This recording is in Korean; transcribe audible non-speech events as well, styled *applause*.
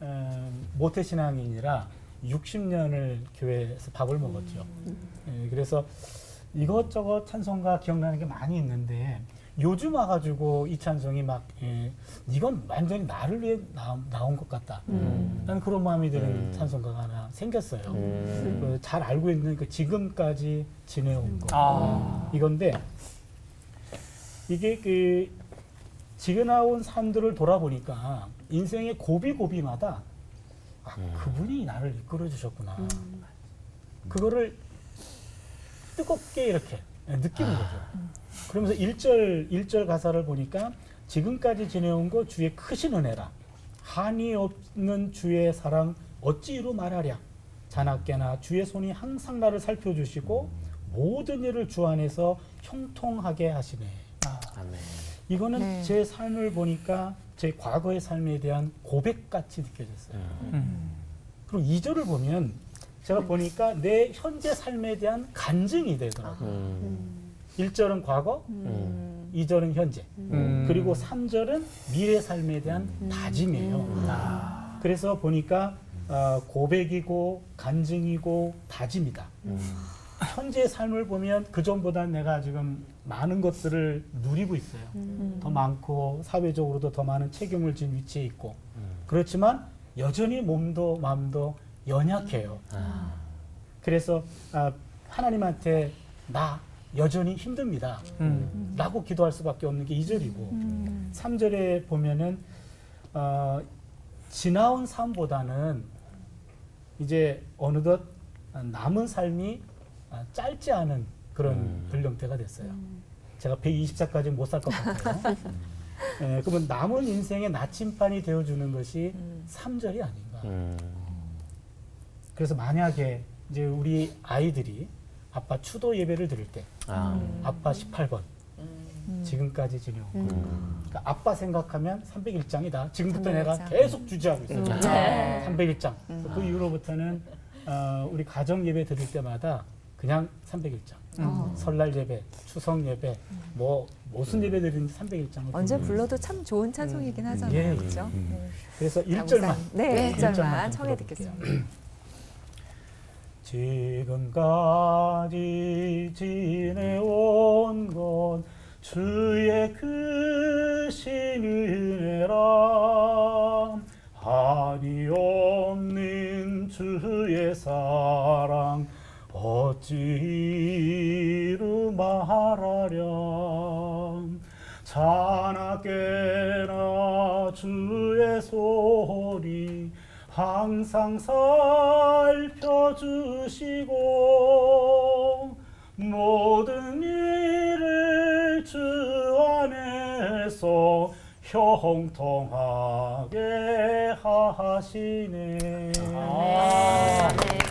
어, 모태 신앙인이라 60년을 교회에서 밥을 먹었죠. 예, 그래서 이것저것 찬송가 기억나는 게 많이 있는데 요즘 와가지고 이 찬송이 막 예, 이건 완전히 나를 위해 나, 나온 것 같다. 나는 그런 마음이 드는 음. 찬송가가 하나 생겼어요. 음. 그잘 알고 있는 그 지금까지 지내온 것 아. 이건데 이게 그 지나온 삶들을 돌아보니까 인생의 고비고비마다 아, 그분이 나를 이끌어 주셨구나. 그거를 뜨겁게 이렇게 느끼는 거죠. 그러면서 일절일절 가사를 보니까 지금까지 지내온 거 주의 크신 은혜라. 한이 없는 주의 사랑 어찌 이루 말하랴. 자나깨나 주의 손이 항상 나를 살펴주시고 모든 일을 주 안에서 형통하게 하시네. 아멘. 이거는 네. 제 삶을 보니까 제 과거의 삶에 대한 고백같이 느껴졌어요. 음. 그리고 이절을 보면 제가 보니까 내 현재 삶에 대한 간증이 되더라고요. 음. 일절은 과거, 음. 이절은 현재, 음. 그리고 삼절은 미래 삶에 대한 다짐이에요. 아. 그래서 보니까 어, 고백이고 간증이고 다짐이다. 음. 현재의 삶을 보면 그 전보다 내가 지금 많은 것들을 누리고 있어요. 더 많고 사회적으로도 더 많은 책임을 진 위치에 있고 그렇지만 여전히 몸도 마음도 연약해요. 아. 그래서 아, 하나님한테 나 여전히 힘듭니다. 음. 라고 기도할 수밖에 없는 게 2절이고 삼 3절에 보면은 어, 지나온 삶보다는 이제 어느덧 남은 삶이 아, 짧지 않은 그런 음. 연령대가 됐어요. 제가 120살까지 못 살 것 같아요. *laughs* 예, 그러면 남은 인생의 나침반이 되어주는 것이 삼 3절이 아닌가. 음. 그래서 만약에 이제 우리 아이들이 아빠 추도 예배를 드릴 때 아. 아빠 18번 지금까지 지내온 거. 음. 그러니까 아빠 생각하면 301장이다. 지금부터 301 내가 장. 계속 주지하고 있어요. 음. 네. 301장. 그 이후로부터는 어, 우리 가정 예배 드릴 때마다 그냥 301장. 어. 설날 예배, 추석 예배, 뭐 무슨 예배 드리는지 301장을 언제 불러도 참 좋은 찬송이긴 하잖아요. 예. 그렇죠? 음. 그래서 1절만 네, 네. 1절만 일절만 청해. 듣겠습니다. *clears throat* 지금까지 지내온 건 주의 크신 은혜라 이루 말하렴 자나깨나 주의 소리 항상 살펴주시고 모든 일을 주 안에서 형통하게 하시네. 아. 네.